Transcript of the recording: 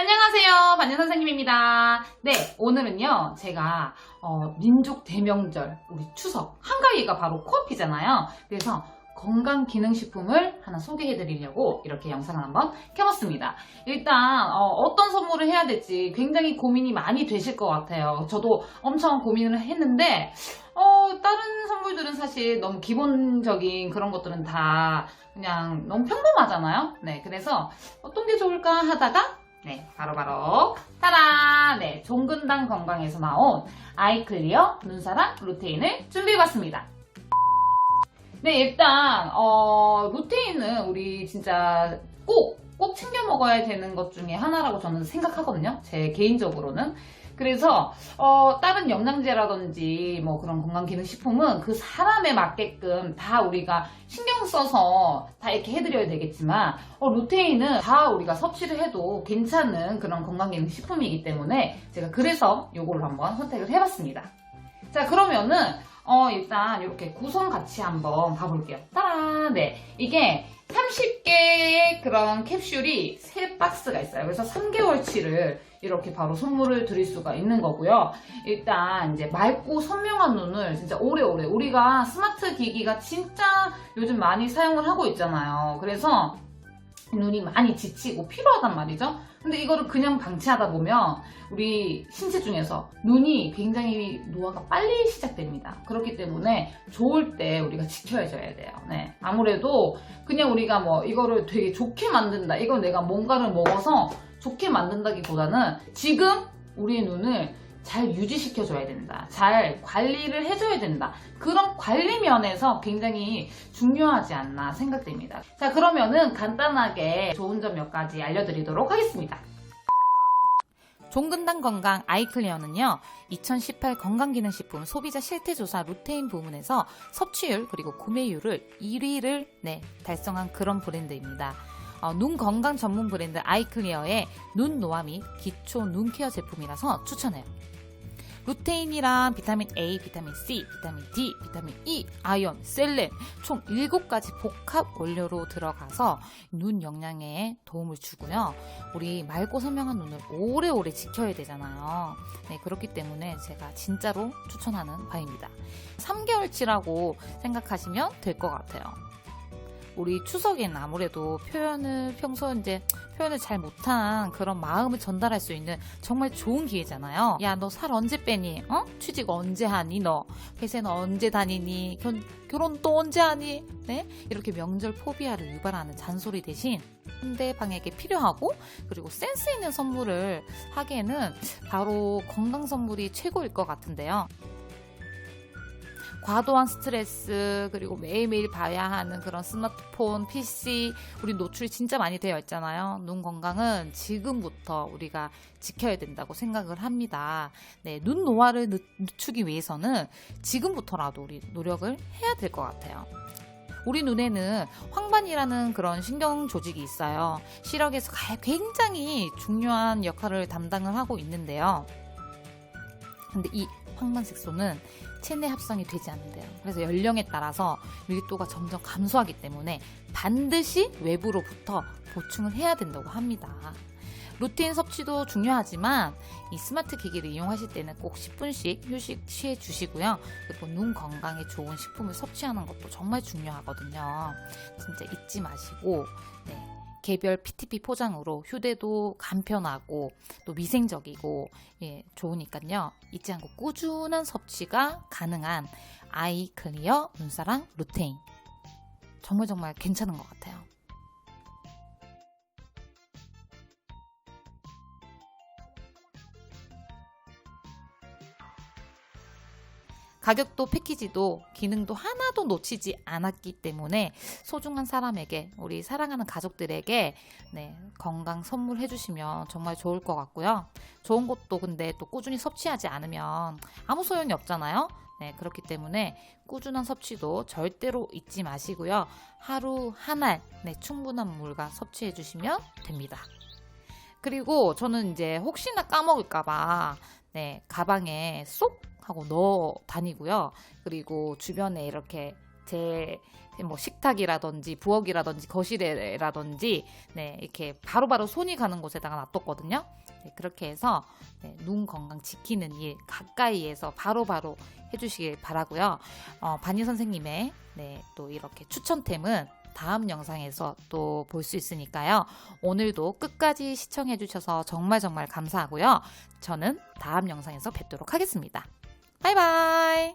안녕하세요. 반년 선생님입니다. 네, 오늘은요, 제가, 어, 민족 대명절, 우리 추석, 한가위가 바로 코앞이잖아요. 그래서 건강기능식품을 하나 소개해 드리려고 이렇게 영상을 한번 켜봤습니다. 일단, 어, 떤 선물을 해야 될지 굉장히 고민이 많이 되실 것 같아요. 저도 엄청 고민을 했는데, 어, 다른 선물들은 사실 너무 기본적인 그런 것들은 다 그냥 너무 평범하잖아요. 네, 그래서 어떤 게 좋을까 하다가 네, 바로바로 타라! 네, 종근당 건강에서 나온 아이클리어 눈사랑 루테인을 준비해봤습니다. 네, 일단 어, 루테인은 우리 진짜 꼭, 꼭 챙겨 먹어야 되는 것 중에 하나라고 저는 생각하거든요. 제 개인적으로는. 그래서 어, 다른 영양제라든지 뭐 그런 건강기능식품은 그 사람에 맞게끔 다 우리가 신경 써서 다 이렇게 해드려야 되겠지만 어, 루테인은 다 우리가 섭취를 해도 괜찮은 그런 건강기능식품이기 때문에 제가 그래서 요거를 한번 선택을 해봤습니다. 자 그러면은 어, 일단 이렇게 구성 같이 한번 봐볼게요. 따라 네 이게 30개의 그런 캡슐이 3박스가 있어요. 그래서 3개월치를 이렇게 바로 선물을 드릴 수가 있는 거고요. 일단 이제 맑고 선명한 눈을 진짜 오래오래 우리가 스마트 기기가 진짜 요즘 많이 사용을 하고 있잖아요. 그래서 눈이 많이 지치고 피로하단 말이죠. 근데 이거를 그냥 방치하다 보면 우리 신체 중에서 눈이 굉장히 노화가 빨리 시작됩니다. 그렇기 때문에 좋을 때 우리가 지켜줘야 돼요. 네. 아무래도 그냥 우리가 뭐 이거를 되게 좋게 만든다. 이건 내가 뭔가를 먹어서 좋게 만든다기보다는 지금 우리 눈을 잘 유지시켜줘야 된다. 잘 관리를 해줘야 된다. 그런 관리 면에서 굉장히 중요하지 않나 생각됩니다. 자, 그러면은 간단하게 좋은 점 몇 가지 알려드리도록 하겠습니다. 종근당 건강 아이클리어는요, 2018 건강기능식품 소비자 실태조사 루테인 부문에서 섭취율 그리고 구매율을 1위를 네, 달성한 그런 브랜드입니다. 어, 눈 건강 전문 브랜드 아이클리어의 눈 노화 및 기초 눈 케어 제품이라서 추천해요. 루테인이란 비타민 A, 비타민 C, 비타민 D, 비타민 E, 아연, 셀렌 총 7가지 복합 원료로 들어가서 눈 영양에 도움을 주고요. 우리 맑고 선명한 눈을 오래오래 지켜야 되잖아요. 네, 그렇기 때문에 제가 진짜로 추천하는 바입니다. 3개월치라고 생각하시면 될 것 같아요. 우리 추석에는 아무래도 표현을 평소 이제 표현을 잘 못한 그런 마음을 전달할 수 있는 정말 좋은 기회잖아요. 야, 너 살 언제 빼니? 어? 취직 언제 하니? 너 회사는 언제 다니니? 결, 결혼 또 언제 하니? 네? 이렇게 명절 포비아를 유발하는 잔소리 대신 상대방에게 필요하고 그리고 센스 있는 선물을 하기에는 바로 건강 선물이 최고일 것 같은데요. 과도한 스트레스 그리고 매일매일 봐야 하는 그런 스마트폰, PC 우리 노출이 진짜 많이 되어 있잖아요. 눈 건강은 지금부터 우리가 지켜야 된다고 생각을 합니다. 네, 눈 노화를 늦, 늦추기 위해서는 지금부터라도 우리 노력을 해야 될 것 같아요. 우리 눈에는 황반이라는 그런 신경 조직이 있어요. 시력에서 가- 굉장히 중요한 역할을 담당을 하고 있는데요. 근데 이 황반색소는 체내 합성이 되지 않는데요. 그래서 연령에 따라서 밀도가 점점 감소하기 때문에 반드시 외부로부터 보충을 해야 된다고 합니다. 루틴 섭취도 중요하지만 이 스마트 기기를 이용하실 때는 꼭 10분씩 휴식 취해 주시고요. 그리고 눈 건강에 좋은 식품을 섭취하는 것도 정말 중요하거든요. 진짜 잊지 마시고 네, 개별 PTP 포장으로 휴대도 간편하고 또 위생적이고 예, 좋으니까요. 잊지 않고 꾸준한 섭취가 가능한 아이 클리어 눈사랑 루테인. 정말 정말 괜찮은 것 같아요. 가격도 패키지도 기능도 하나도 놓치지 않았기 때문에 소중한 사람에게 우리 사랑하는 가족들에게 네, 건강 선물해 주시면 정말 좋을 것 같고요. 좋은 것도 근데 또 꾸준히 섭취하지 않으면 아무 소용이 없잖아요. 네, 그렇기 때문에 꾸준한 섭취도 절대로 잊지 마시고요. 하루 한 알 네, 충분한 물과 섭취해 주시면 됩니다. 그리고 저는 이제 혹시나 까먹을까봐 네, 가방에 쏙 하고 넣어 다니고요. 그리고 주변에 이렇게 제 뭐 식탁이라든지 부엌이라든지 거실에라든지 네, 이렇게 바로 바로 손이 가는 곳에다가 놔뒀거든요. 네, 그렇게 해서 네, 눈 건강 지키는 일 가까이에서 바로 바로 해주시길 바라고요. 어, 반희 선생님의 네, 또 이렇게 추천템은 다음 영상에서 또 볼 수 있으니까요. 오늘도 끝까지 시청해주셔서 정말 정말 감사하고요. 저는 다음 영상에서 뵙도록 하겠습니다. 바이바이!